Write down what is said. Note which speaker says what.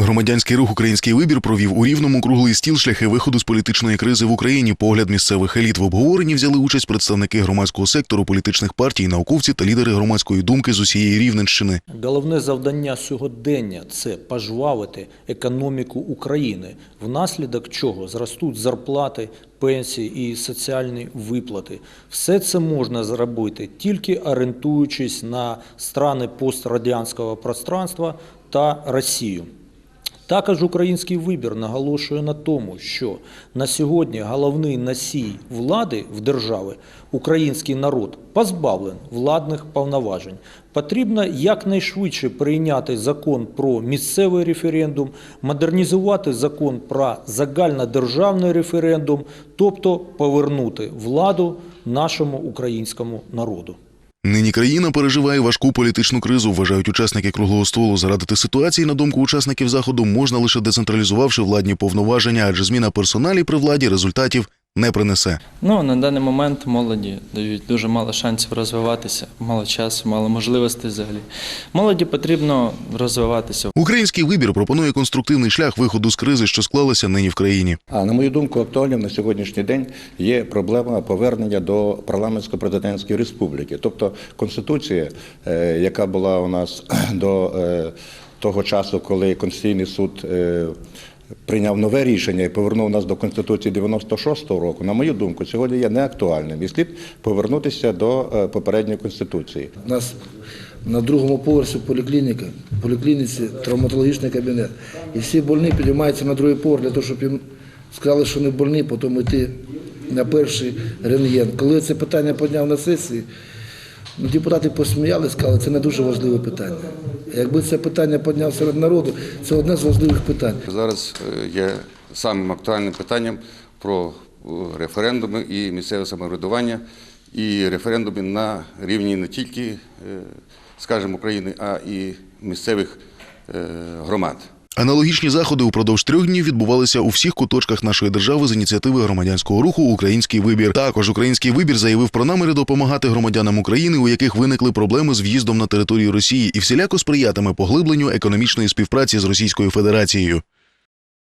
Speaker 1: Громадянський рух Український вибір провів у рівному круглий стіл шляхи виходу з політичної кризи в Україні. Погляд місцевих еліт в обговоренні взяли участь представники громадського сектору, політичних партій, науковці та лідери громадської думки з усієї Рівненщини.
Speaker 2: Головне завдання сьогодення це пожвавити економіку України, внаслідок чого зростуть зарплати, пенсії і соціальні виплати. Все це можна зробити тільки орієнтуючись на страни пострадянського пространства та Росію. Також український вибір наголошує на тому, що на сьогодні головний носій влади в державі, український народ, позбавлен владних повноважень. Потрібно якнайшвидше прийняти закон про місцевий референдум, модернізувати закон про загальнодержавний референдум, тобто повернути владу нашому українському народу.
Speaker 1: Нині країна переживає важку політичну кризу, вважають учасники круглого столу. Зарадити ситуації, на думку учасників заходу, можна лише децентралізувавши владні повноваження, адже зміна персоналі при владі результатів не принесе.
Speaker 3: Ну, на даний момент молоді дають дуже мало шансів розвиватися, мало часу, мало можливостей взагалі. Молоді потрібно розвиватися.
Speaker 1: Український вибір пропонує конструктивний шлях виходу з кризи, що склалася нині в країні.
Speaker 4: А на мою думку, актуальним на сьогоднішній день є проблема повернення до парламентсько-президентської республіки. Тобто конституція, е, яка була у нас до е, того часу, коли Конституційний суд е, прийняв нове рішення і повернув нас до Конституції 96-го року, на мою думку, сьогодні є неактуальним і слід повернутися до е, попередньої конституції.
Speaker 5: У нас на другому поверсі поліклініка, в поліклініці травматологічний кабінет. І всі больні підіймаються на другий поверх для того, щоб їм сказали, що не больні, потім йти на перший рентген. Коли це питання підняв на сесії, депутати посміяли, сказали, це не дуже важливе питання. Якби це питання підняв серед народу, це одне з важливих питань.
Speaker 6: Зараз е, є самим актуальним питанням про е, референдуми і місцеве самоврядування, і референдуми на рівні не тільки, е, скажімо, України, а і місцевих громад.
Speaker 1: Аналогічні заходи упродовж трьох днів відбувалися у всіх куточках нашої держави з ініціативи громадянського руху Український вибір. Також український вибір заявив про наміри допомагати громадянам України, у яких виникли проблеми з в'їздом на територію Росії, і всіляко сприятиме поглибленню економічної співпраці з Російською Федерацією.